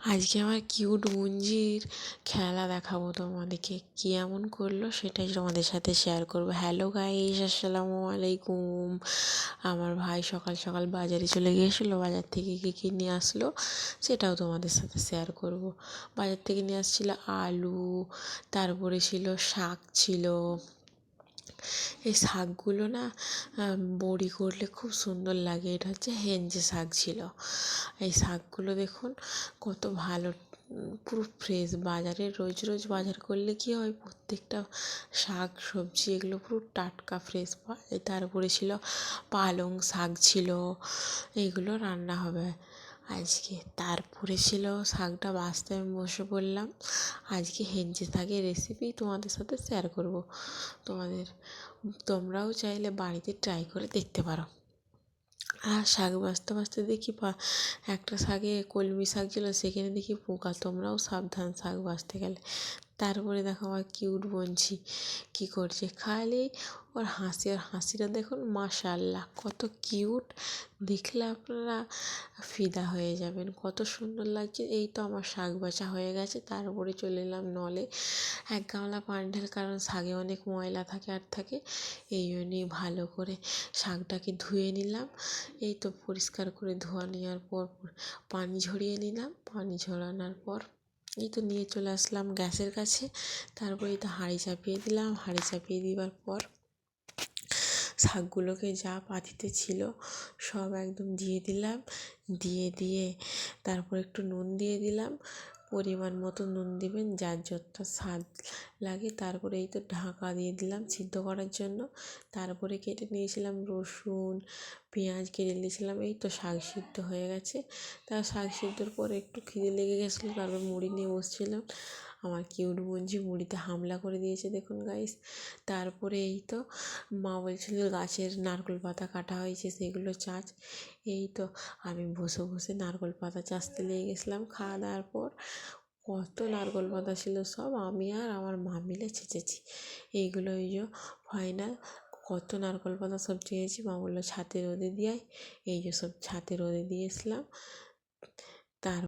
আজকে আমার কিউট গুঞ্জির খেলা দেখাবো তোমাদেরকে। কী এমন করল সেটাই তোমাদের সাথে শেয়ার করব। হ্যালো গাইস আসসালামু আলাইকুম। আমার ভাই সকাল সকাল বাজারে চলে গিয়েছিল, বাজার থেকে কী কী নিয়ে আসলো সেটাও তোমাদের সাথে শেয়ার করব। বাজার থেকে নিয়ে আসছিল আলু, তারপরে ছিল শাক ছিল এই শাকগুলো না বড়ি করলে খুব সুন্দর লাগে। এটা হচ্ছে হেঞ্চে শাক ছিল। এই শাকগুলো দেখুন, কত ভালো পুরো ফ্রেশ বাজারে রোজ রোজ বাজার করলে কী হয়, প্রত্যেকটা শাক, সবজি এগুলো পুরো টাটকা ফ্রেশ যায়। তারপরে ছিল পালং শাক ছিল এইগুলো রান্না হবে। আজকে তারপরে ছিল শাকটা বাছতে আমি বসে পড়লাম। আজকে হেঞ্চে শাকের রেসিপি তোমাদের সাথে শেয়ার করব। তোমাদের, তোমরাও চাইলে বাড়িতে ট্রাই করে দেখতে পারো। আর শাক বাছতে বাছতে দেখি পা, একটা শাকে কলমি শাক ছিল, সেখানে দেখি পোকা। তোমরাও সাবধান শাক বাছতে গেলে। তারপরে দেখো আমার কিউট বোনঝি কী করছে? খালি ওর হাসি আর হাসিটা দেখুন, মাশাআল্লাহ, কত কিউট। দেখলে আপনারা ফিদা হয়ে যাবেন, কত সুন্দর লাগছে। এই তো আমার শাক বাছা হয়ে গেছে, তারপরে চলে এলাম নলে। এক গামলা পানি ঢেলে, কারণ শাকে অনেক ময়লা থাকে, আর থাকে, এই জন্যই ভালো করে শাকটাকে ধুয়ে নিলাম। এই তো পরিষ্কার করে ধোয়া নেওয়ার পর, পানি ঝরিয়ে নিলাম। পানি ঝরানোর পর এই তো নিয়ে চলে আসলাম গ্যাসের কাছে। তারপর এই তো হাঁড়ি চাপিয়ে দিলাম। হাঁড়ি চাপিয়ে দেওয়ার পর শাকগুলোকে যা পাতিতে ছিল সব একদম দিয়ে দিলাম। দিয়ে দিয়ে তারপর একটু নুন দিয়ে দিলাম। পরিমাণ মতো নুন দিবেন, যার যতটা স্বাদ লাগে তারপরে এই তো ঢাকা দিয়ে দিলাম সিদ্ধ করার জন্য। তারপরে কেটে নিয়েছিলাম রসুন, পেঁয়াজ কেটে নিয়েছিলাম, এই তো শাক সিদ্ধ হয়ে গেছে। তা শাক সিদ্ধর পরে একটু খিদে লেগে গেছিল, তারপর মুড়ি নিয়ে বসছিলাম। আমার কিউট বোনঝি মুড়িতে হামলা করে দিয়েছে, দেখুন গাইস তারপরে এই তো মা বলছিল গাছের নারকেল পাতা কাটা হয়েছে, সেগুলো চাচ। এই তো আমি বসে বসে নারকেল পাতা চাঁচতে লেগে গেছিলাম খাওয়া দাওয়ার পর। কত নারকেল পাতা ছিল সব আমি আর আমার মা মিলে ছেঁচেছি। এইগুলো এই যে ফাইনাল কত নারকেল পাতা সব চেয়েছি মা বলল ছাতে রোদে দিয়ে এই যে সব ছাতে রোদে দিয়েছিলাম।